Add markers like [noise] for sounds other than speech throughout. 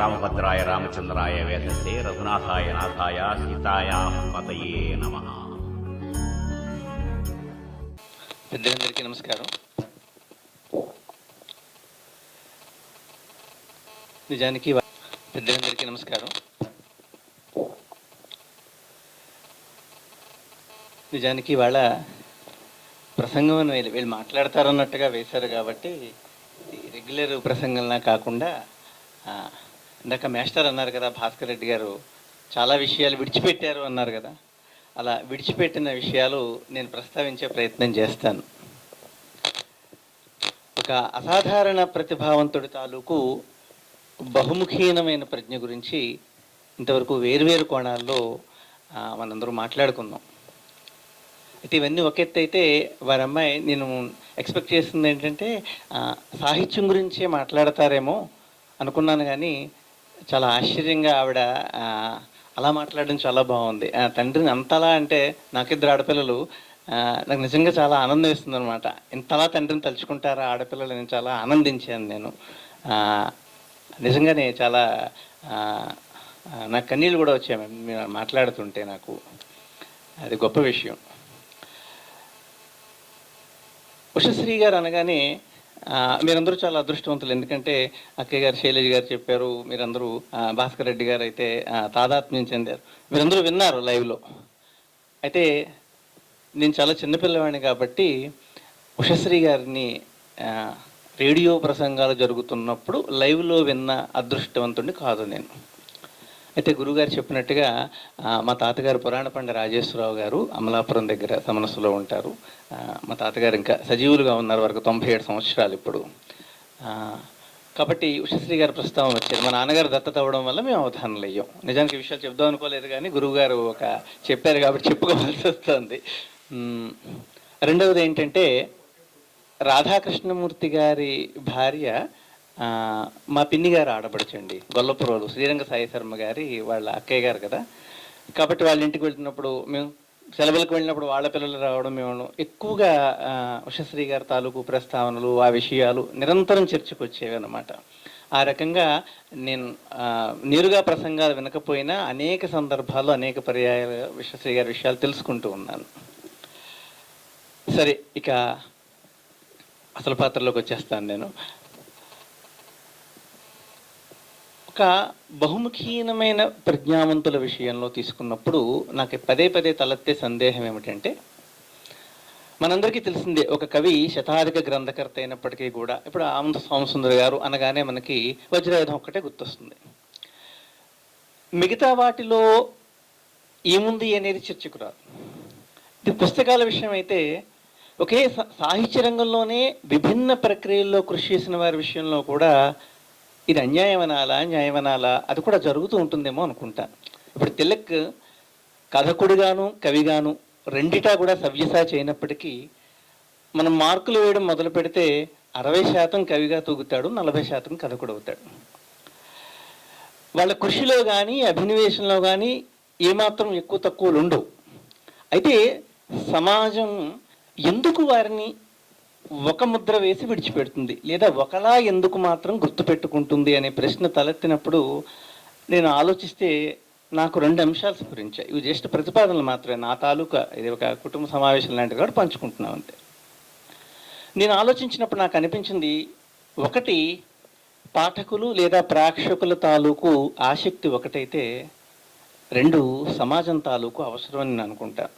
రామభద్రాయ రామచంద్రాయ వేదసే రఘునాథాయ నాథాయ సీతాయ పతయే నమ. పెద్దలందరికీ నమస్కారం. నిజానికి పెద్దలందరికీ నమస్కారం. నిజానికి వాళ్ళ ప్రసంగం అని వీళ్ళు వీళ్ళు మాట్లాడతారన్నట్టుగా వేశారు కాబట్టి రెగ్యులర్ ప్రసంగంలా కాకుండా ఇందాక మేస్టర్ అన్నారు కదా భాస్కర్ రెడ్డి గారు చాలా విషయాలు విడిచిపెట్టారు అన్నారు కదా. అలా విడిచిపెట్టిన విషయాలు నేను ప్రస్తావించే ప్రయత్నం చేస్తాను. ఒక అసాధారణ ప్రతిభావంతుడి తాలూకు బహుముఖీనమైన ప్రజ్ఞ గురించి ఇంతవరకు వేరువేరు కోణాల్లో మనందరూ మాట్లాడుకున్నాం. అయితే ఇవన్నీ ఒక ఎత్తు అయితే వారి అమ్మాయి నేను ఎక్స్పెక్ట్ చేస్తుంది ఏంటంటే సాహిత్యం గురించే మాట్లాడతారేమో అనుకున్నాను కానీ చాలా ఆశ్చర్యంగా ఆవిడ అలా మాట్లాడడం చాలా బాగుంది. ఆ, తండ్రిని అంతలా అంటే నాకిద్దరు ఆడపిల్లలు నాకు నిజంగా చాలా ఆనందం ఇస్తుంది అనమాట ఇంతలా తండ్రిని తలుచుకుంటారా ఆడపిల్లలు నేను చాలా ఆనందించాను నేను. నిజంగానే చాలా నాకు కన్నీళ్ళు కూడా వచ్చాయి మీరు మాట్లాడుతుంటే నాకు. అది గొప్ప విషయం. ఉషశ్రీ గారు అనగానే మీరందరూ చాలా అదృష్టవంతులు. ఎందుకంటే అక్కయ్య గారు శైలజ గారు చెప్పారు మీరందరూ భాస్కర్ రెడ్డి గారు అయితే తాదాత్మ్యం చెందారు. మీరందరూ విన్నారు లైవ్లో. అయితే నేను చాలా చిన్నపిల్లవాడిని కాబట్టి ఉషశ్రీ గారిని రేడియో ప్రసంగాలు జరుగుతున్నప్పుడు లైవ్లో విన్న అదృష్టవంతుడిని కాదు నేను. అయితే గురుగారు చెప్పినట్టుగా మా తాతగారు పురాణపండ రాజేశ్వరరావు గారు అమలాపురం దగ్గర సమనస్సులో ఉంటారు. మా తాతగారు ఇంకా సజీవులుగా ఉన్నారు వరకు తొంభై ఏడు సంవత్సరాలు ఇప్పుడు. కాబట్టి ఉషశ్రీ గారి ప్రస్తావం వచ్చారు. మా నాన్నగారు దత్తత అవ్వడం వల్ల మేము అవధానలు అయ్యాం. నిజానికి విషయాలు చెప్దాం అనుకోలేదు కానీ గురువుగారు ఒక చెప్పారు కాబట్టి చెప్పుకోవాల్సి వస్తుంది. రెండవది ఏంటంటే రాధాకృష్ణమూర్తి గారి భార్య మా పిన్ని గారు ఆడపడచండి గొల్లపురోలు శ్రీరంగ సాయి శర్మ గారి వాళ్ళ అక్కయ్య గారు కదా. కాబట్టి వాళ్ళ ఇంటికి వెళ్తున్నప్పుడు మేము సెలవులకు వెళ్ళినప్పుడు వాళ్ళ పిల్లలు రావడం మేము ఎక్కువగా ఉషశ్రీ గారి తాలూకు ప్రస్తావనలు ఆ విషయాలు నిరంతరం చర్చకు వచ్చేవి అన్నమాట. ఆ రకంగా నేను నేరుగా ప్రసంగాలు వినకపోయినా అనేక సందర్భాల్లో అనేక పర్యాయాలు విశ్వశ్రీ గారి విషయాలు తెలుసుకుంటూ ఉన్నాను. సరే ఇక అసలు పాత్రలోకి వచ్చేస్తాను నేను. ఒక బహుముఖీనమైన ప్రజ్ఞావంతుల విషయంలో తీసుకున్నప్పుడు నాకు పదే పదే తలెత్తే సందేహం ఏమిటంటే మనందరికీ తెలిసిందే ఒక కవి శతాధిక గ్రంథకర్త అయినప్పటికీ కూడా ఇప్పుడు ఆనంద సోమసుందర్ గారు అనగానే మనకి వజ్రాయుధం ఒక్కటే గుర్తొస్తుంది. మిగతా వాటిలో ఏముంది అనేది చర్చకు రాదు ఇది పుస్తకాల విషయం అయితే ఒకే సా- సాహిత్య రంగంలోనే విభిన్న ప్రక్రియల్లో కృషి చేసిన వారి విషయంలో కూడా ఇది అన్యాయమనాలా న్యాయమనాలా? అది కూడా జరుగుతూ ఉంటుందేమో అనుకుంటా. ఇప్పుడు తిలక్ కథకుడుగాను కవిగాను రెండిటా కూడా సవ్యసాచి అయినప్పటికీ మనం మార్కులు వేయడం మొదలు పెడితే అరవై శాతం కవిగా తూగుతాడు నలభై శాతం కథకుడు అవుతాడు. వాళ్ళ కృషిలో కానీ అభినవేశంలో కానీ ఏమాత్రం ఎక్కువ తక్కువలు ఉండవు. అయితే సమాజం ఎందుకు వారిని ఒక ముద్ర వేసి విడిచిపెడుతుంది. లేదా ఒకలా ఎందుకు మాత్రం గుర్తుపెట్టుకుంటుంది అనే ప్రశ్న తలెత్తినప్పుడు నేను ఆలోచిస్తే నాకు రెండు అంశాలు స్ఫురించాయి. ఇవి జస్ట్ ప్రతిపాదనలు మాత్రమే. నా తాలూకా ఇది ఒక కుటుంబ సమావేశం లాంటిది కూడా పంచుకుంటున్నాం అంతే. నేను ఆలోచించినప్పుడు నాకు అనిపించింది ఒకటి పాఠకులు లేదా ప్రేక్షకుల తాలూకు ఆసక్తి ఒకటైతే రెండు సమాజం తాలూకు అవసరం అని నేను అనుకుంటా.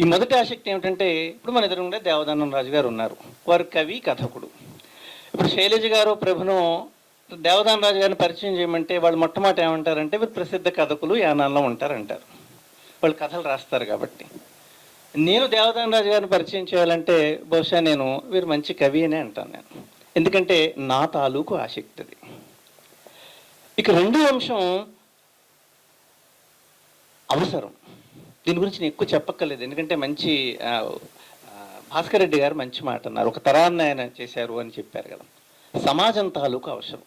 ఈ మొదటి ఆసక్తి ఏమిటంటే ఇప్పుడు మన ఎదురుగుండే దేవదానం రాజు గారు ఉన్నారు. వారు కవి కథకుడు. ఇప్పుడు శైలజ గారు ప్రభును దేవదాన రాజు గారిని పరిచయం చేయమంటే వాళ్ళు మొట్టమొదటి ఏమంటారంటే వీరు ప్రసిద్ధ కథకులు యానాల్లో ఉంటారంటారు. వాళ్ళు కథలు రాస్తారు కాబట్టి. నేను దేవదాన రాజు గారిని పరిచయం చేయాలంటే బహుశా నేను వీరు మంచి కవి అనే అంటాను నేను. ఎందుకంటే నా తాలూకు ఆసక్తి అది. ఇక రెండో అంశం అవసరం. దీని గురించి నేను ఎక్కువ చెప్పక్కర్లేదు. ఎందుకంటే మంచి భాస్కర్ రెడ్డి గారు మంచి మాట అన్నారు. ఒక తరాన్ని ఆయన చేశారు అని చెప్పారు కదా. సమాజం తాలూకు అవసరం.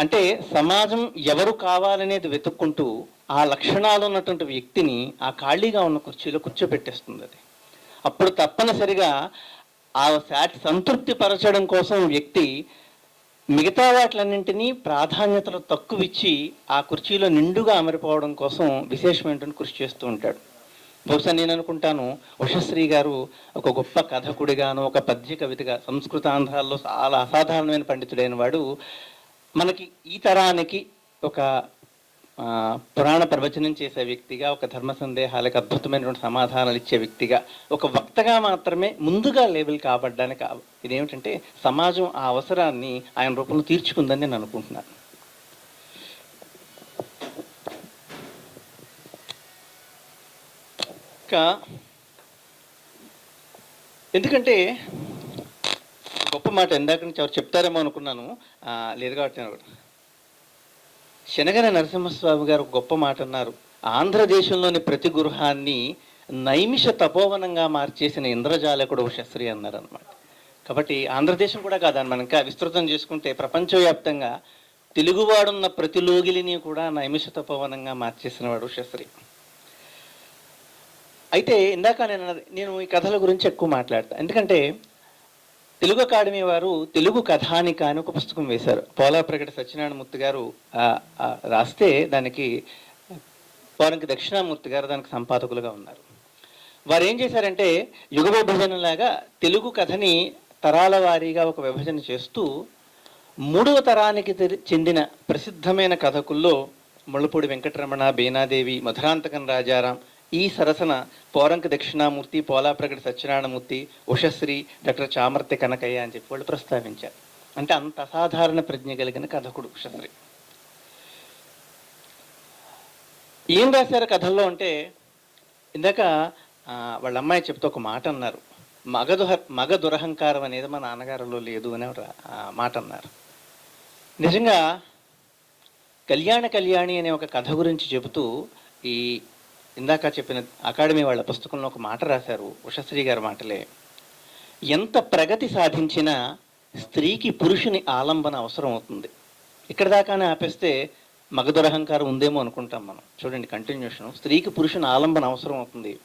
అంటే సమాజం ఎవరు కావాలనేది వెతుక్కుంటూ ఆ లక్షణాలు ఉన్నటువంటి వ్యక్తిని ఆ ఖాళీగా ఉన్న కుర్చీలో కూర్చోబెట్టేస్తుంది అది. అప్పుడు తప్పనిసరిగా ఆ సాటి సంతృప్తి పరచడం కోసం వ్యక్తి మిగతా వాటిలన్నింటినీ ప్రాధాన్యతలు తక్కువ ఇచ్చి ఆ కుర్చీలో నిండుగా అమరిపోవడం కోసం విశేషమైనటువంటి కృషి చేస్తూ ఉంటాడు. బహుశా నేను అనుకుంటాను ఉషశ్రీ గారు ఒక గొప్ప కథకుడిగాను ఒక పద్య కవితగా సంస్కృత ఆంధ్రాల్లో చాలా అసాధారణమైన పండితుడైన వాడు. మనకి ఈ తరానికి ఒక పురాణ ప్రవచనం చేసే వ్యక్తిగా ఒక ధర్మ సందేహాలకు అద్భుతమైనటువంటి సమాధానాలు ఇచ్చే వ్యక్తిగా ఒక వక్తగా మాత్రమే ముందుగా లేబుల్ కాబడ్డానికి ఇదేమిటంటే సమాజం ఆ అవసరాన్ని ఆయన రూపంలో తీర్చుకుందని నేను అనుకుంటున్నాను. ఇంకా ఎందుకంటే గొప్ప మాట ఎందాక నుంచి ఎవరు చెప్తారేమో అనుకున్నాను. లేదు కాబట్టి శనగన నరసింహస్వామి గారు గొప్ప మాట అన్నారు. ఆంధ్రదేశంలోని ప్రతి గృహాన్ని నైమిష తపోవనంగా మార్చేసిన ఇంద్రజాలకుడు శస్త్రి అన్నారు అనమాట కాబట్టి ఆంధ్రదేశం కూడా కాదని మనం ఇంకా విస్తృతం చేసుకుంటే ప్రపంచవ్యాప్తంగా తెలుగువాడున్న ప్రతి లోగిలిని కూడా నైమిష తపోవనంగా మార్చేసిన వాడు శస్త్రి. అయితే ఇందాక నేను నేను ఈ కథల గురించి ఎక్కువ మాట్లాడతాను ఎందుకంటే తెలుగు అకాడమీ వారు తెలుగు కథానిక అని ఒక పుస్తకం వేశారు. పోలా ప్రకట సత్యనారాయణమూర్తి గారు రాస్తే దానికి పోరంకి దక్షిణామూర్తి గారు దానికి సంపాదకులుగా ఉన్నారు. వారు ఏం చేశారంటే యుగ విభజనలాగా తెలుగు కథని తరాల వారీగా ఒక విభజన చేస్తూ మూడవ తరానికి చెందిన ప్రసిద్ధమైన కథకుల్లో ముళ్ళపూడి వెంకటరమణ బీనాదేవి మధురాంతకం రాజారాం ఈ సరసన పోరంక దక్షిణామూర్తి పోలాప్రగడ సత్యనారాయణమూర్తి ఉషశ్రీ డాక్టర్ చామర్తి కనకయ్య అని చెప్పి వాళ్ళు ప్రస్తావించారు. అంటే అంత అసాధారణ ప్రజ్ఞ కలిగిన కథకుడు ఉషశ్రీ. ఏం రాశారు కథల్లో అంటే ఇందాక వాళ్ళ అమ్మాయి చెప్తే ఒక మాట అన్నారు. మగ దుహ మగ దురహంకారం అనేది మా నాన్నగారిలో లేదు అని ఒక మాట అన్నారు. నిజంగా కళ్యాణ కళ్యాణి అనే ఒక కథ గురించి చెబుతూ ఈ ఇందాక చెప్పిన అకాడమీ వాళ్ళ పుస్తకంలో ఒక మాట రాశారు ఉషశ్రీ గారి మాటలే. ఎంత ప్రగతి సాధించినా స్త్రీకి పురుషుని ఆలంబన అవసరం అవుతుంది. ఇక్కడ దాకానే ఆపేస్తే మగదురహంకారం ఉందేమో అనుకుంటాం మనం. చూడండి కంటిన్యూషన్ స్త్రీకి పురుషుని ఆలంబన అవసరం అవుతుంది.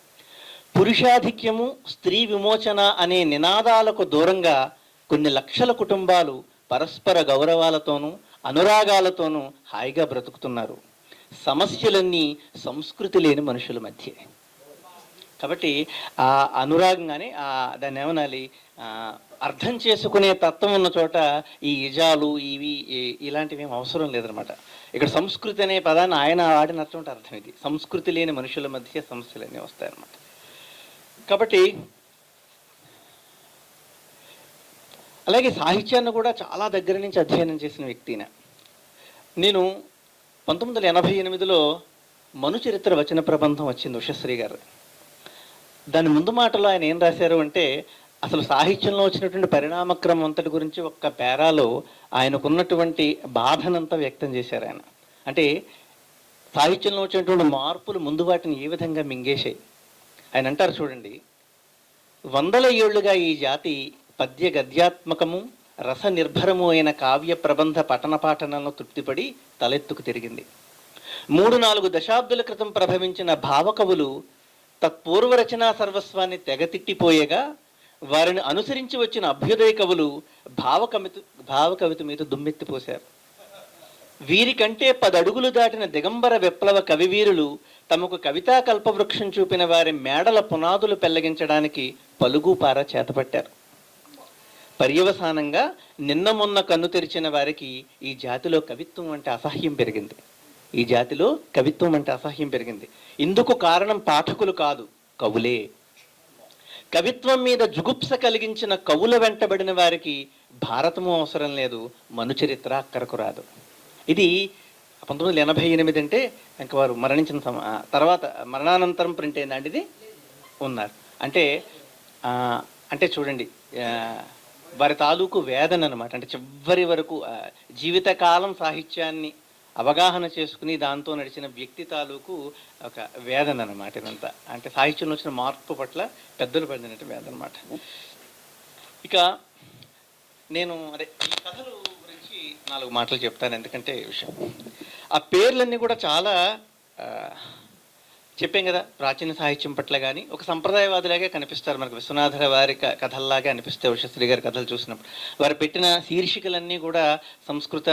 పురుషాధిక్యము స్త్రీ విమోచన అనే నినాదాలకు దూరంగా కొన్ని లక్షల కుటుంబాలు పరస్పర గౌరవాలతోనూ అనురాగాలతోనూ హాయిగా బ్రతుకుతున్నారు. సమస్యలన్నీ సంస్కృతి లేని మనుషుల మధ్య. కాబట్టి ఆ అనురాగం కానీ ఆ దాన్ని ఏమనాలి? అర్థం చేసుకునే తత్వం ఉన్న చోట ఈ ఇజాలు ఇవి ఇలాంటివి ఏం అవసరం లేదనమాట. ఇక్కడ సంస్కృతి అనే పదాన్ని ఆయన ఆడినటువంటి అర్థం ఇది. సంస్కృతి లేని మనుషుల మధ్య సమస్యలన్నీ వస్తాయన్నమాట. కాబట్టి అలాగే సాహిత్యాన్ని కూడా చాలా దగ్గర నుంచి అధ్యయనం చేసిన వ్యక్తిన నేను పంతొమ్మిది వందల ఎనభై ఎనిమిదిలో మనుచరిత్ర వచన ప్రబంధం వచ్చింది ఉషశ్రీ గారు. దాని ముందు మాటలో ఆయన ఏం రాశారు అంటే అసలు సాహిత్యంలో వచ్చినటువంటి పరిణామక్రమం అంతటి గురించి ఒక్క పేరాలో ఆయనకున్నటువంటి బాధనంతా వ్యక్తం చేశారు ఆయన. అంటే సాహిత్యంలో వచ్చినటువంటి మార్పులు ముందు వాటిని ఏ విధంగా మింగేశాయి? ఆయన అంటారు చూడండి వందల ఏళ్ళుగా ఈ జాతి పద్య గద్యాత్మకము రస నిర్భరము అయిన కావ్య ప్రబంధ పఠన పాఠనలను తృప్తిపడి తలెత్తుకు తిరిగింది. మూడు నాలుగు దశాబ్దుల క్రితం ప్రభవించిన భావకవులు తత్పూర్వ రచనా సర్వస్వాన్ని తెగతిట్టిపోయేగా వారిని అనుసరించి వచ్చిన అభ్యుదయ కవులు భావకవిత భావకవిత మీద దుమ్మెత్తిపోశారు. వీరికంటే పదడుగులు దాటిన దిగంబర విప్లవ కవివీరులు తమకు కవితా కల్పవృక్షం చూపిన వారి మేడల పునాదులు పెళ్ళగించడానికి పలుగుపార చేతపట్టారు. పర్యవసానంగా నిన్న మొన్న కన్ను తెరిచిన వారికి ఈ జాతిలో కవిత్వం అంటే అసహ్యం పెరిగింది. ఈ జాతిలో కవిత్వం అంటే అసహ్యం పెరిగింది. ఇందుకు కారణం పాఠకులు కాదు కవులే. కవిత్వం మీద జుగుప్స కలిగించిన కవుల వెంటబడిన వారికి భారతము అవసరం లేదు మనుచరిత్ర అక్కరకు రాదు. ఇది పంతొమ్మిది వందల ఎనభై ఎనిమిది అంటే ఇంక వారు మరణించిన సమ తర్వాత మరణానంతరం ప్రింట్ అయిందండి ఇది? ఉన్నారు. అంటే అంటే చూడండి వారి తాలూకు వేదన అనమాట అంటే చివరి వరకు జీవితకాలం సాహిత్యాన్ని అవగాహన చేసుకుని దాంతో నడిచిన వ్యక్తి తాలూకు ఒక వేదన అనమాట ఇదంతా. అంటే సాహిత్యంలో వచ్చిన మార్పు పట్ల పెద్దలు పడినట్టు వేదన అనమాట ఇక నేను అదే ఈ కథలు గురించి నాలుగు మాటలు చెప్తాను. ఎందుకంటే విషయం. ఆ పేర్లన్నీ కూడా చాలా చెప్పాం కదా ప్రాచీన సాహిత్యం పట్ల కానీ ఒక సంప్రదాయవాదిలాగే కనిపిస్తారు మనకు విశ్వనాథ వారి కథల్లాగే అనిపిస్తాయి ఉషశ్రీ గారి కథలు చూసినప్పుడు. వారు పెట్టిన శీర్షికలన్నీ కూడా సంస్కృత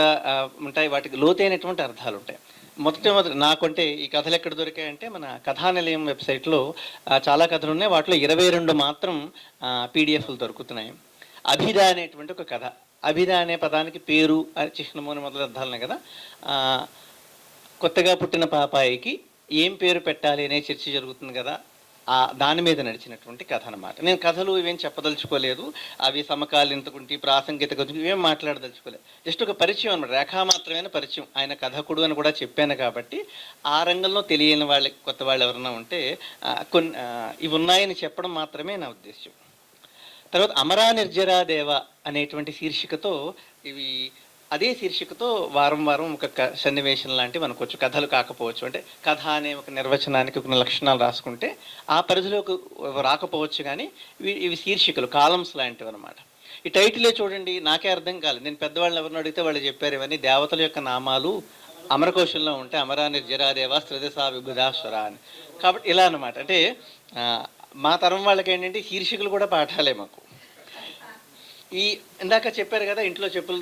ఉంటాయి వాటికి లోతైనటువంటి అర్థాలు ఉంటాయి. మొదట మొదటి నాకంటే ఈ కథలు ఎక్కడ దొరికాయంటే మన కథానిలయం వెబ్సైట్లో చాలా కథలు ఉన్నాయి. వాటిలో ఇరవై రెండు మాత్రం పీడిఎఫ్లు దొరుకుతున్నాయి. అభిధ అనేటువంటి ఒక కథ. అభిధ అనే పదానికి పేరు చిహ్నము అని మొదలు అర్థాలనే కదా. కొత్తగా పుట్టిన పాపాయికి ఏం పేరు పెట్టాలి అనే చర్చ జరుగుతుంది కదా ఆ దాని మీద నడిచినటువంటి కథ అనమాట నేను కథలు ఇవేం చెప్పదలుచుకోలేదు అవి సమకాలీనతకుంటి ప్రాసంగికత గురించి ఇవేం మాట్లాడదలుచుకోలేదు. జస్ట్ ఒక పరిచయం అనమాట రేఖామాత్రమైన పరిచయం? ఆయన కథకుడు అని కూడా చెప్పాను కాబట్టి ఆ రంగంలో తెలియని వాళ్ళకి కొత్త వాళ్ళు ఎవరైనా ఉంటే కొన్ని ఇవి ఉన్నాయని చెప్పడం మాత్రమే నా ఉద్దేశం తర్వాత అమరా నిర్జరా దేవ అనేటువంటి శీర్షికతో ఇవి అదే శీర్షికతో వారం వారం ఒక సన్నివేశం లాంటివి వచ్చు కథలు కాకపోవచ్చు. అంటే కథ అనే ఒక నిర్వచనానికి కొన్ని లక్షణాలు రాసుకుంటే ఆ పరిధిలోకి రాకపోవచ్చు కానీ ఇవి ఇవి శీర్షికలు కాలమ్స్ లాంటివి అనమాట ఈ టైటిలే చూడండి నాకే అర్థం కాలేదు. నేను పెద్దవాళ్ళని ఎవరిని అడిగితే వాళ్ళు చెప్పారు ఇవన్నీ దేవతల యొక్క నామాలు అమరకోశంలో ఉంటే అమరాని జరాదేవ శ్రదసా విబుధాశ్వర అని. కాబట్టి ఇలా అనమాట అంటే మా తరం వాళ్ళకి ఏంటంటే శీర్షికలు కూడా పాఠాలే మాకు. ఈ ఇందాక చెప్పారు కదా ఇంట్లో చెప్పులు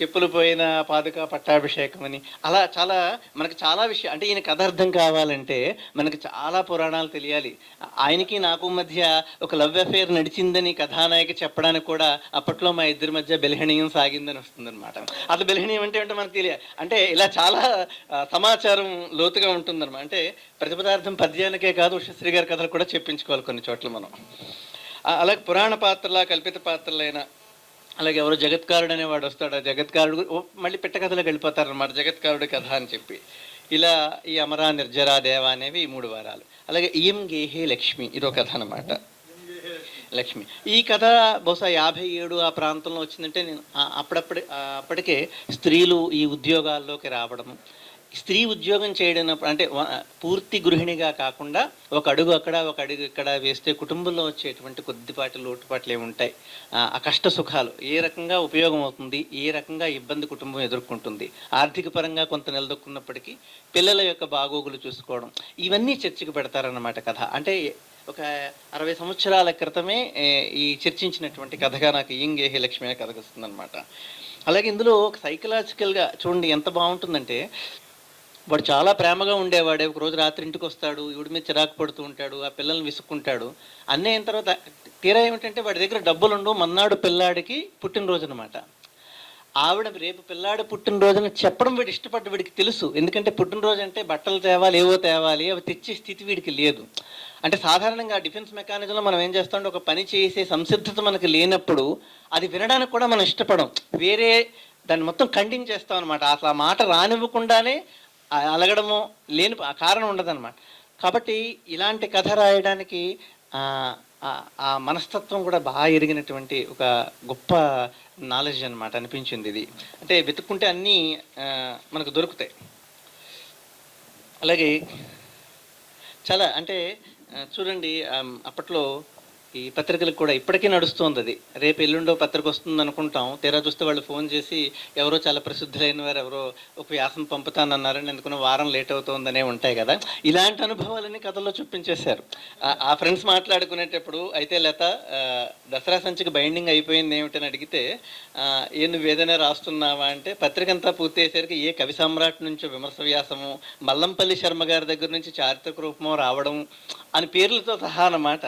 చెప్పులు పోయిన పాదుక పట్టాభిషేకం అని. అలా చాలా మనకు చాలా విషయం అంటే ఈయన కథ అర్థం కావాలంటే మనకు చాలా పురాణాలు తెలియాలి. ఆయనకి నాకు మధ్య ఒక లవ్ అఫేర్ నడిచిందని కథానాయక చెప్పడానికి కూడా అప్పట్లో మా ఇద్దరి మధ్య బెలహణీయం సాగిందని వస్తుందన్నమాట. అది బెలహణీయం అంటే ఏంటో మనకు తెలియాలి అంటే ఇలా చాలా సమాచారం లోతుగా ఉంటుందన్నమాట. అంటే ప్రతిపదార్థం పద్యానికే కాదు ఉషశ్రీ గారి కథలు కూడా చెప్పించుకోవాలి కొన్ని చోట్ల మనం. అలాగే పురాణ పాత్రల కల్పిత పాత్రలైన అలాగే ఎవరో జగత్కారుడు అనేవాడు వస్తాడు. ఆ జగత్కారుడు మళ్ళీ పిట్ట కథలోకి జగత్కారుడు జగత్కారుడి కథ అని చెప్పి. ఇలా ఈ అమరా నిర్జరా దేవ అనేవి ఈ మూడు వారాలు. అలాగే ఇయం గేహే లక్ష్మి ఇదో కథ అనమాట లక్ష్మి. ఈ కథ బహుశా యాభై ఏడు ఆ ప్రాంతంలో వచ్చిందంటే నేను అప్పుడప్పుడు అప్పటికే స్త్రీలు ఈ ఉద్యోగాల్లోకి రావడం స్త్రీ ఉద్యోగం చేయడం అంటే పూర్తి గృహిణిగా కాకుండా ఒక అడుగు అక్కడ ఒక అడుగు ఇక్కడ వేస్తే కుటుంబంలో వచ్చేటువంటి కొద్దిపాటి లోటుపాట్లు ఏమి ఉంటాయి ఆ కష్ట సుఖాలు. ఏ రకంగా ఉపయోగం అవుతుంది? ఏ రకంగా ఇబ్బంది కుటుంబం ఎదుర్కొంటుంది? ఆర్థిక పరంగా కొంత నిలదొక్కున్నప్పటికీ పిల్లల యొక్క బాగోగులు చూసుకోవడం. ఇవన్నీ చర్చకు పెడతారన్నమాట కథ. అంటే ఒక అరవై సంవత్సరాల క్రితమే ఈ చర్చించినటువంటి కథగా నాకు ఇంగేహి లక్ష్మి అనే కథకు వస్తుందన్నమాట అలాగే ఇందులో ఒక సైకలాజికల్గా చూడండి ఎంత బాగుంటుందంటే వాడు చాలా ప్రేమగా ఉండేవాడే. ఒక రోజు రాత్రి ఇంటికి వస్తాడు ఈవిడి మీద చిరాకు పడుతూ ఉంటాడు ఆ పిల్లల్ని విసుక్కుంటాడు. అన్నీ అయిన తర్వాత తీరా ఏమిటంటే వాడి దగ్గర డబ్బులు ఉండవు మన్నాడు పిల్లాడికి పుట్టినరోజు అనమాట ఆవిడ రేపు పిల్లాడి పుట్టినరోజున చెప్పడం వీడు ఇష్టపడ్డ వీడికి తెలుసు. ఎందుకంటే పుట్టినరోజు అంటే బట్టలు తేవాలి ఏవో తేవాలి అవి తెచ్చే స్థితి వీడికి లేదు. అంటే సాధారణంగా డిఫెన్స్ మెకానిజంలో మనం ఏం చేస్తామంటే ఒక పని చేసే సంసిద్ధత మనకు లేనప్పుడు అది వినడానికి కూడా మనం ఇష్టపడం. వేరే దాన్ని మొత్తం ఖండించేస్తాం అనమాట అసలు ఆ మాట రానివ్వకుండానే అలగడము లేని ఆ కారణం ఉండదన్నమాట. కాబట్టి ఇలాంటి కథ రాయడానికి ఆ, మనస్తత్వం కూడా బాగా ఎరిగినటువంటి ఒక గొప్ప నాలెడ్జ్ అనమాట అనిపించింది ఇది. అంటే వెతుక్కుంటే అన్నీ మనకు దొరుకుతాయి. అలాగే చాలా అంటే చూడండి అప్పట్లో ఈ పత్రికలకు కూడా ఇప్పటికీ నడుస్తుంది అది. రేపు ఎల్లుండో పత్రిక వస్తుంది అనుకుంటాం తీరా చూస్తే వాళ్ళు ఫోన్ చేసి ఎవరో చాలా ప్రసిద్ధులైన వారు ఎవరో ఒక వ్యాసం పంపుతానన్నారని ఎందుకున్న వారం లేట్ అవుతుందనే ఉంటాయి కదా. ఇలాంటి అనుభవాలని కథల్లో చూపించేశారు. ఆ- ఫ్రెండ్స్ మాట్లాడుకునేటప్పుడు అయితే లత దసరా సంచికి బైండింగ్ అయిపోయింది ఏమిటని అడిగితే ఏ నువ్వు ఏదైనా రాస్తున్నావా అంటే పత్రిక అంతా పూర్తి అయ్యేసరికి ఏ కవి సమ్రాట్ నుంచో విమర్శ వ్యాసము మల్లంపల్లి శర్మ గారి దగ్గర నుంచి చారిత్రక రూపమో రావడం అని పేర్లతో సహా అన్నమాట.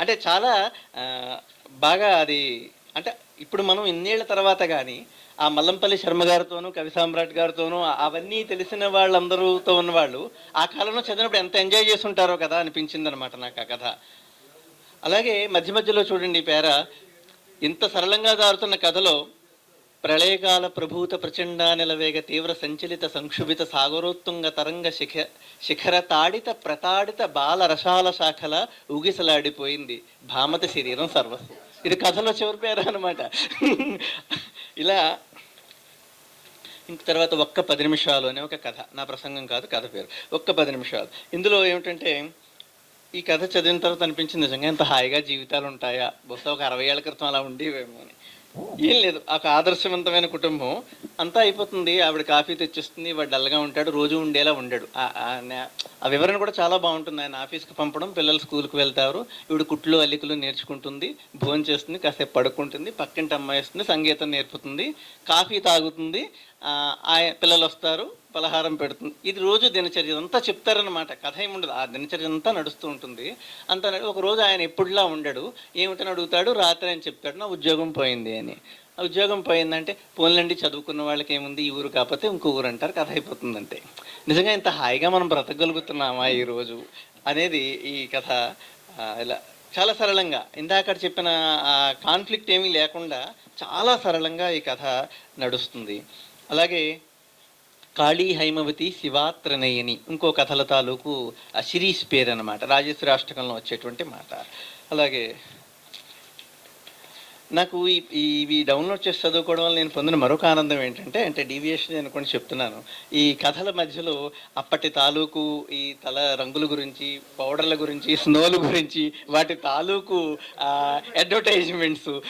అంటే చాలా చాలా బాగా అది అంటే ఇప్పుడు మనం ఇన్నేళ్ళ తర్వాత కానీ ఆ మల్లంపల్లి శర్మ గారితోనూ కవి సామ్రాట్ గారితోనూ అవన్నీ తెలిసిన వాళ్ళందరూతో ఉన్నవాళ్ళు ఆ కాలంలో చదివినప్పుడు ఎంత ఎంజాయ్ చేసి ఉంటారో కదా అనిపించింది అనమాట నాకు ఆ కథ. అలాగే మధ్య మధ్యలో చూడండి ఈ పేర ఇంత సరళంగా దారుతున్న కథలో ప్రళయకాల ప్రభూత ప్రచండ నిలవేగ తీవ్ర సంచలిత సంక్షుభిత సాగరోత్తుంగ తరంగ శిఖ శిఖర తాడిత ప్రతాడిత బాల రసాల శాఖల ఊగిసలాడిపోయింది భామత శరీరం సర్వస్వం ఇది కథలో చివరి పేరు అనమాట ఇలా ఇంక తర్వాత ఒక్క పది నిమిషాలు అనే ఒక కథ. నా ప్రసంగం కాదు కథ పేరు. ఒక్క పది నిమిషాలు. ఇందులో ఏమిటంటే ఈ కథ చదివిన తర్వాత అనిపించింది నిజంగా ఎంత హాయిగా జీవితాలు ఉంటాయా? బహుశా ఒక అరవై ఏళ్ళ క్రితం అలా ఉండేవేమో అని. ఏం లేదు ఒక ఆదర్శవంతమైన కుటుంబం. అంతా అయిపోతుంది. ఆవిడ కాఫీ తెచ్చిస్తుంది వాడు డల్గా ఉంటాడు రోజు ఉండేలా ఉండడు. ఆ- వివరణ కూడా చాలా బాగుంటుంది. ఆయన ఆఫీస్కి పంపడం పిల్లలు స్కూల్కి వెళ్తారు ఈవిడ కుట్లు అల్లికలు నేర్చుకుంటుంది భోజనం చేస్తుంది కాసేపు పడుకుంటుంది పక్కింటి అమ్మాయి వస్తుంది సంగీతం నేర్పుతుంది కాఫీ తాగుతుంది ఆ- పిల్లలు వస్తారు పలహారం పెడుతుంది. ఇది రోజు దినచర్య అంతా చెప్తారనమాట కథ ఏముండదు. ఉండదు ఆ దినచర్య అంతా నడుస్తూ ఉంటుంది. అంత ఒకరోజు ఒక రోజు ఆయన ఎప్పుడులా ఉండడు. ఏమిటని అడుగుతాడు? రాత్రి అని చెప్తాడు. నా ఉద్యోగం పోయింది అని. ఆ ఉద్యోగం పోయిందంటే పోన్లండి చదువుకున్న వాళ్ళకి ఏముంది? ఈ ఊరు కాకపోతే ఇంకో ఊరు అంటారు. కథ అయిపోతుంది అంతే నిజంగా ఇంత హాయిగా మనం బ్రతకగలుగుతున్నామా ఈరోజు అనేది ఈ కథ ఇలా చాలా సరళంగా. ఇందాక చెప్పిన ఆ కాన్ఫ్లిక్ట్ ఏమీ లేకుండా చాలా సరళంగా ఈ కథ నడుస్తుంది. అలాగే కాళీ హైమవతి శివాత్రనయని ఇంకో కథల తాలూకు ఆ సిరీస్ పేరు అనమాట రాజేశ్వరి అష్టకంలో వచ్చేటువంటి మాట. అలాగే నాకు ఈ ఇవి డౌన్లోడ్ చేసి చదువుకోవడం వల్ల నేను పొందిన మరొక ఆనందం ఏంటంటే అంటే డీవియేషన్ అనుకోండి చెప్తున్నాను. ఈ కథల మధ్యలో అప్పటి తాలూకు ఈ తల రంగుల గురించి పౌడర్ల గురించి స్నోల గురించి వాటి తాలూకు అడ్వర్టైజ్మెంట్స్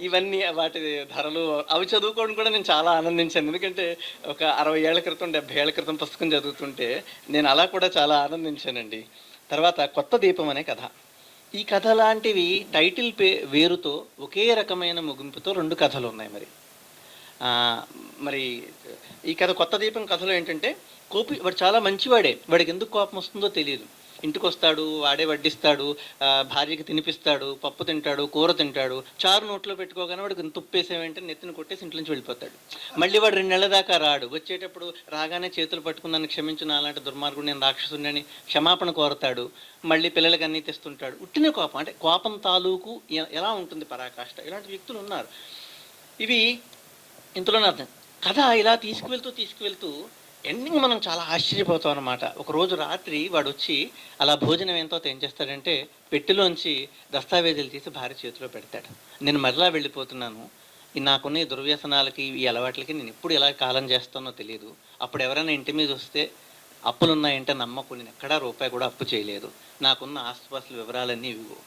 ఇవన్నీ వాటి ధరలు అవి చదువుకోవడం కూడా నేను చాలా ఆనందించాను. ఎందుకంటే ఒక అరవై ఏళ్ళ క్రితం డెబ్బై ఏళ్ళ క్రితం పుస్తకం చదువుతుంటే నేను అలా కూడా చాలా ఆనందించానండి. తర్వాత కొత్త దీపం అనే కథ. ఈ కథ లాంటివి టైటిల్ పే వేరుతో ఒకే రకమైన ముగింపుతో రెండు కథలు ఉన్నాయి మరి మరి ఈ కథ కొత్త దీపం కథలో ఏంటంటే కోపి వాడు చాలా మంచివాడే. వాడికి ఎందుకు కోపం వస్తుందో తెలియదు. ఇంటికి వస్తాడు వాడే వడ్డిస్తాడు భార్యకి తినిపిస్తాడు పప్పు తింటాడు కూర తింటాడు చారు నోట్లో పెట్టుకోగానే వాడికి ఇంత నెత్తిని కొట్టేసి ఇంట్లో నుంచి వెళ్ళిపోతాడు. మళ్ళీ వాడు రెండు నెలల దాకా రాడు. వచ్చేటప్పుడు రాగానే చేతులు పట్టుకుని నన్ను క్షమించు అలాంటి దుర్మార్గుడు నేను రాక్షసుని క్షమాపణ కోరతాడు. మళ్ళీ పిల్లలకి అన్నీ తెస్తుంటాడు. ఉట్టినే కోపం. అంటే కోపం తాలూకు ఎలా ఉంటుంది పరాకాష్ట? ఇలాంటి వ్యక్తులు ఉన్నారు. ఇవి ఇంతలోనే అర్థం. కథ ఇలా తీసుకువెళ్తూ తీసుకువెళ్తూ ఎండింగ్ మనం చాలా ఆశ్చర్యపోతాం అనమాట ఒక రోజు రాత్రి వాడు వచ్చి అలా భోజనం ఎంతో ఏం చేస్తాడంటే పెట్టిలోంచి దస్తావేజులు తీసి భార్య చేతిలో పెడతాడు. నేను మరలా వెళ్ళిపోతున్నాను. నాకున్న ఈ దుర్వ్యసనాలకి ఈ అలవాట్లకి నేను ఎప్పుడు ఎలా కాలం చేస్తానో తెలియదు అప్పుడు ఎవరైనా ఇంటి మీద వస్తే అప్పులు ఉన్నాయంటే నమ్మకు. నేను ఎక్కడా రూపాయి కూడా అప్పు చేయలేదు. నాకున్న ఆస్తుపాస్తుల వివరాలన్నీ ఇవ్వు.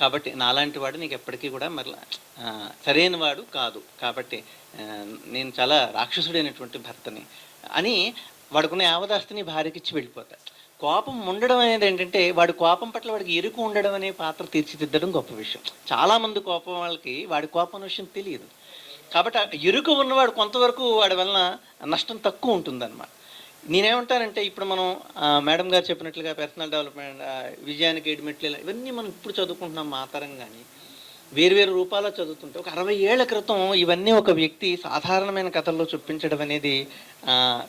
కాబట్టి నాలాంటి వాడు నీకు ఎప్పటికీ కూడా మరలా సరైన వాడు కాదు. కాబట్టి నేను చాలా రాక్షసుడైనటువంటి భర్తని. అని వాడుకున్న యావదాస్తిని భార్యకిచ్చి వెళ్ళిపోతాడు. కోపం ఉండడం అనేది ఏంటంటే వాడి కోపం పట్ల వాడికి ఎరుకు ఉండడం అనే పాత్ర తీర్చిదిద్దడం గొప్ప విషయం. చాలామంది కోపం వాళ్ళకి వాడి కోపం అనే విషయం తెలియదు. కాబట్టి ఎరుకు ఉన్నవాడు కొంతవరకు వాడి వలన నష్టం తక్కువ ఉంటుందన్నమాట. నేనేమంటానంటే ఇప్పుడు మనం మేడం గారు చెప్పినట్లుగా పర్సనల్ డెవలప్మెంట్ విజయానికి ఏడు ఇలా ఇవన్నీ మనం ఇప్పుడు చదువుకుంటున్నాం మాతరం కానీ వేరు వేరు రూపాల్లో చదువుతుంటే ఒక అరవై ఏళ్ళ క్రితం ఇవన్నీ ఒక వ్యక్తి సాధారణమైన కథల్లో చూపించడం అనేది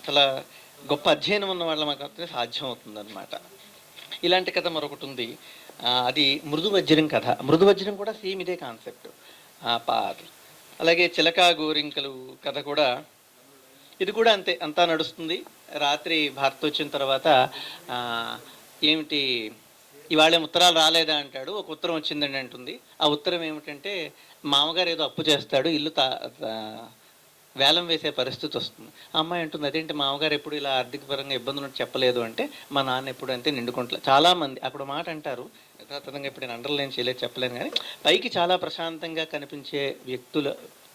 చాలా గొప్ప అధ్యయనం ఉన్న వాళ్ళ మాత్రమే సాధ్యం అవుతుందన్నమాట ఇలాంటి కథ మరొకటి ఉంది. అది మృదు వజ్రం కథ. మృదు వజ్రం కూడా సేమ్ ఇదే కాన్సెప్ట్. పాత్ర అలాగే చిలక గోరింకలు కథ కూడా ఇది కూడా అంతే అంతా నడుస్తుంది. రాత్రి భారత్ వచ్చిన తర్వాత ఏమిటి ఇవాళ ఉత్తరాలు రాలేదా అంటాడు. ఒక ఉత్తరం వచ్చిందండి అంటుంది. ఆ ఉత్తరం ఏమిటంటే మామగారు ఏదో అప్పు చేస్తాడు ఇల్లు తా వేలం వేసే పరిస్థితి వస్తుంది. అమ్మాయి అంటుంది అదేంటి మామగారు ఎప్పుడు ఇలా ఆర్థిక పరంగా ఇబ్బందులు చెప్పలేదు అంటే మా నాన్న ఎప్పుడు అంతే నిండుకుంటలే. చాలామంది అక్కడ మాట అంటారు. యథాతథంగా ఇప్పుడు నేను అండర్లైన్ చేయలేదు చెప్పలేను కానీ పైకి చాలా ప్రశాంతంగా కనిపించే వ్యక్తుల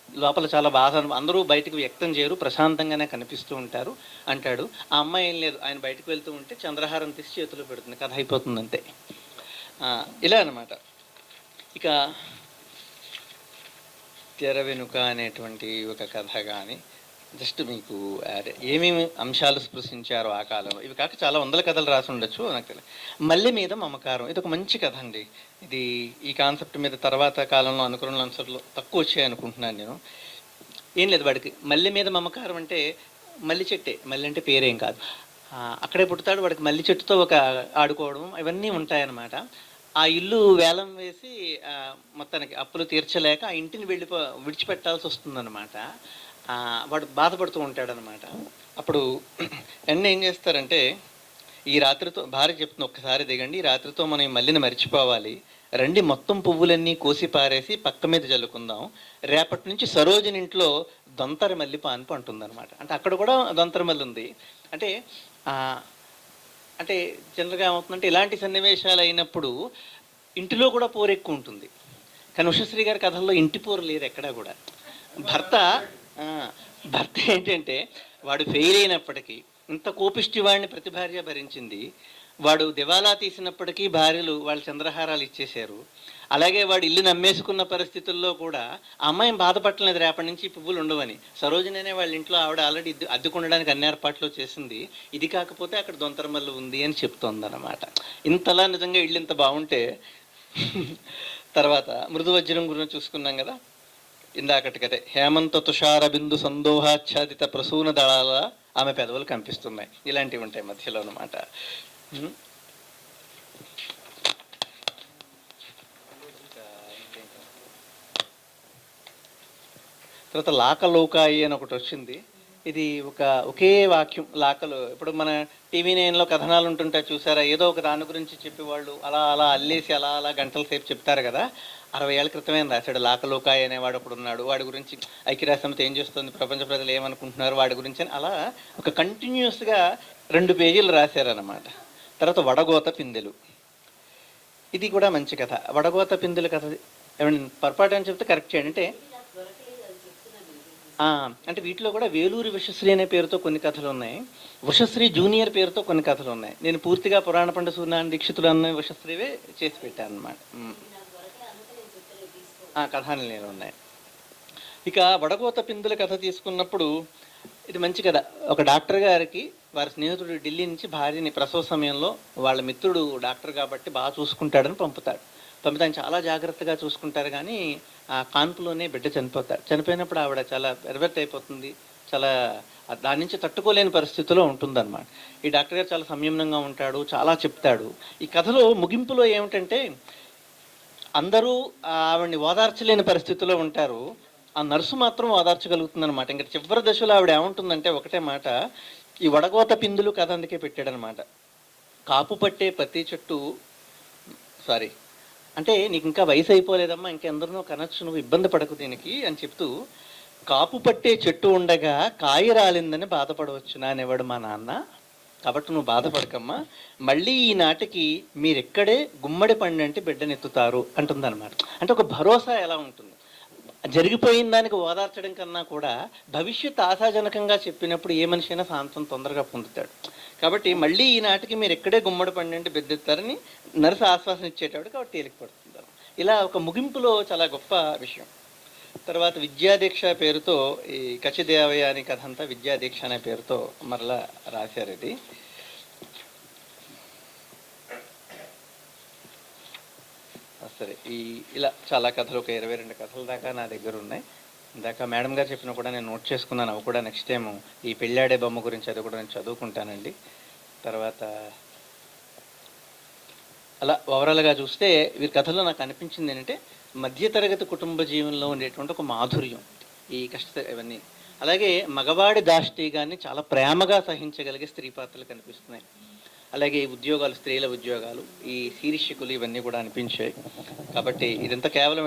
లోపల చాలా బాధ అందరూ బయటకు వ్యక్తం చేయరు ప్రశాంతంగానే కనిపిస్తూ ఉంటారు అంటాడు. ఆ అమ్మాయి ఏం లేదు ఆయన బయటకు వెళ్తూ ఉంటే చంద్రహారం తీసి చేతిలో పెడుతుంది కథ అయిపోతుంది అంతే. ఇలా అనమాట ఇక తెర వెనుక అనేటువంటి ఒక కథ కానీ జస్ట్ మీకు అదే ఏమేమి అంశాలు స్పృశించారో ఆ కాలంలో. ఇవి కాక చాలా వందల కథలు రాసి ఉండొచ్చు నాకు తెలియదు మల్లె మీద మమకారం. ఇది ఒక మంచి కథ అండి. ఇది ఈ కాన్సెప్ట్ మీద తర్వాత కాలంలో అనుకరణ అంశాలు తక్కువ వచ్చాయి అనుకుంటున్నాను నేను. ఏం లేదు వాడికి. మల్లె మీద మమకారం అంటే మల్లి చెట్టే. మల్లి అంటే పేరేం కాదు. అక్కడే పుడతాడు వాడికి మల్లి చెట్టుతో ఒక ఆడుకోవడం ఇవన్నీ ఉంటాయన్నమాట. ఆ ఇల్లు వేలం వేసి మొత్తానికి అప్పులు తీర్చలేక ఆ ఇంటిని వెళ్ళిపో విడిచిపెట్టాల్సి వస్తుందన్నమాట. వాడు బాధపడుతూ ఉంటాడనమాట. అప్పుడు ఎన్న ఏం చేస్తారంటే ఈ రాత్రితో భార్య చెప్తుంది ఒక్కసారి దిగండి ఈ రాత్రితో మనం ఈ మల్లిని మర్చిపోవాలి. రండి మొత్తం పువ్వులన్నీ కోసి పారేసి పక్క మీద జల్లుకుందాం రేపటి నుంచి సరోజని ఇంట్లో దొంతర మల్లి పాన్పు అంటుందన్నమాట అంటే అక్కడ కూడా దొంతర మల్లి ఉంది. అంటే అంటే జనరల్గా ఏమవుతుందంటే ఇలాంటి సన్నివేశాలు అయినప్పుడు ఇంటిలో కూడా పోరెక్కువ ఉంటుంది. కానీ ఉషశ్రీ గారి కథల్లో ఇంటి పోరు లేదు ఎక్కడా కూడా. భర్త భర్త ఏంటంటే వాడు ఫెయిల్ అయినప్పటికీ ఇంత కోపిష్టి వాడిని ప్రతి భార్య భరించింది. వాడు దివాలా తీసినప్పటికీ భార్యలు వాళ్ళ చంద్రహారాలు ఇచ్చేశారు. అలాగే వాడు ఇల్లు నమ్మేసుకున్న పరిస్థితుల్లో కూడా అమ్మాయిని అమ్మాయి బాధపడలేదు రేపటి నుంచి పువ్వులు ఉండవని. సరోజననే వాళ్ళ ఇంట్లో ఆవిడ ఆల్రెడీ అద్దుకుండడానికి అన్ని ఏర్పాట్లు చేసింది. ఇది కాకపోతే అక్కడ దొంతరమల్లు ఉంది అని చెప్తోంది అనమాట ఇంతలా నిజంగా ఇల్లు ఇంత బాగుంటే [laughs] తర్వాత మృదు వజ్రం గురించి చూసుకున్నాం కదా? ఇందాకటి కదే హేమంత తుషార బిందు సందోహాచ్ఛాదిత ప్రసూన దళాల ఆమె పెదవులు కనిపిస్తున్నాయి ఇలాంటివి ఉంటాయి మధ్యలో అనమాట తర్వాత లాకలోకాయి అని ఒకటి వచ్చింది. ఇది ఒక ఒకే వాక్యం లాకలు. ఇప్పుడు మన టీవీ నైన్లో కథనాలు ఉంటుంటాయి చూసారా? ఏదో ఒక దాని గురించి చెప్పేవాళ్ళు అలా అలా అల్లేసి అలా అలా గంటల సేపు చెప్తారు కదా. అరవై ఏళ్ళ క్రితమే రాశాడు లాకలోకాయ్ అనేవాడు ఒకడు ఉన్నాడు. వాడి గురించి ఐక్యరాజ్యసమితి ఏం చేస్తుంది? ప్రపంచ ప్రజలు ఏమనుకుంటున్నారు? వాడి గురించి అని అలా ఒక కంటిన్యూస్గా రెండు పేజీలు రాశారన్నమాట. తర్వాత వడగోత పిందెలు. ఇది కూడా మంచి కథ. వడగోత పిందెల కథ ఏమండి పొరపాటు అని చెప్తే కరెక్ట్ చేయండి. అంటే అంటే వీటిలో కూడా వేలూరి విషశ్రీ అనే పేరుతో కొన్ని కథలు ఉన్నాయి. వృషశ్రీ జూనియర్ పేరుతో కొన్ని కథలు ఉన్నాయి. నేను పూర్తిగా పురాణ పండ సూర్యనారాయణ దీక్షితులు అన్న వృషశ్రీవే చేసి పెట్టాను అనమాట ఆ కథాలు నేను ఉన్నాయి ఇక వడగోత పిందుల కథ తీసుకున్నప్పుడు ఇది మంచి కథ. ఒక డాక్టర్ గారికి వారి స్నేహితుడు ఢిల్లీ నుంచి భార్యని ప్రసవ సమయంలో వాళ్ళ మిత్రుడు డాక్టర్ కాబట్టి బాగా చూసుకుంటాడని పంపుతాడు. పంపితే చాలా జాగ్రత్తగా చూసుకుంటారు కానీ ఆ కాన్పులోనే బిడ్డ చనిపోతాడు. చనిపోయినప్పుడు ఆవిడ చాలా ఎర్వర్ట్ అయిపోతుంది. చాలా దాని నుంచి తట్టుకోలేని పరిస్థితిలో ఉంటుందన్నమాట. ఈ డాక్టర్ గారు చాలా సంయమనంగా ఉంటాడు చాలా చెప్తాడు. ఈ కథలో ముగింపులో ఏమిటంటే అందరూ ఆవిడని ఓదార్చలేని పరిస్థితిలో ఉంటారు. ఆ నర్సు మాత్రం ఓదార్చగలుగుతుంది అనమాట ఇంకా చివరి దశలో ఆవిడ ఏముంటుందంటే ఒకటే మాట ఈ వడగోత పిందులు కథ అందుకే పెట్టాడనమాట కాపు పట్టే ప్రతి చెట్టు సారీ అంటే నీకు ఇంకా వయసు అయిపోలేదమ్మా ఇంకెందరినో కనొచ్చు నువ్వు ఇబ్బంది పడకు దీనికి అని చెప్తూ కాపు పట్టే చెట్టు ఉండగా కాయ రాలిందని బాధపడవచ్చు అనేవాడు మా నాన్న. కాబట్టి నువ్వు బాధపడకమ్మా. మళ్ళీ ఈనాటికి మీరెక్కడే గుమ్మడి పండంటి బిడ్డనెత్తుతారు అంటుందన్నమాట. అంటే ఒక భరోసా ఎలా ఉంటుంది? జరిగిపోయిన దానికి ఓదార్చడం కన్నా కూడా భవిష్యత్ ఆశాజనకంగా చెప్పినప్పుడు ఏ మనిషి అయినా శాంతం తొందరగా పొందుతాడు. కాబట్టి మళ్ళీ ఈనాటికి మీరు ఎక్కడే గుమ్మడి పండంటి బిడ్డెత్తారని నర్సు ఆశ్వాసం ఇచ్చేటాడు కాబట్టి తేలిక పడుతుంది ఇలా ఒక ముగింపులో చాలా గొప్ప విషయం. తర్వాత విద్యాదీక్ష పేరుతో ఈ కచిదేవయ్య అని కథ అంతా విద్యాదీక్ష అనే పేరుతో మరలా రాశారు ఇది సరే ఈ ఇలా చాలా కథలు ఒక ఇరవై రెండు కథల దాకా నా దగ్గర ఉన్నాయి. ఇందాక మేడం గారు చెప్పిన కూడా నేను నోట్ చేసుకున్నాను అవి కూడా నెక్స్ట్ టైం ఈ పెళ్ళాడే బొమ్మ గురించి అది కూడా నేను చదువుకుంటానండి. తర్వాత అలా ఓవరాల్గా చూస్తే వీరి కథలో నాకు అనిపించింది ఏంటంటే మధ్యతరగతి కుటుంబ జీవనంలో ఉండేటువంటి ఒక మాధుర్యం. ఈ కష్ట ఇవన్నీ. అలాగే మగవాడి దాష్టీగాన్ని చాలా ప్రేమగా సహించగలిగే స్త్రీ పాత్రలు కనిపిస్తున్నాయి. అలాగే ఈ ఉద్యోగాలు స్త్రీల ఉద్యోగాలు ఈ శీర్షికులు ఇవన్నీ కూడా అనిపించాయి. కాబట్టి ఇదంతా కేవలం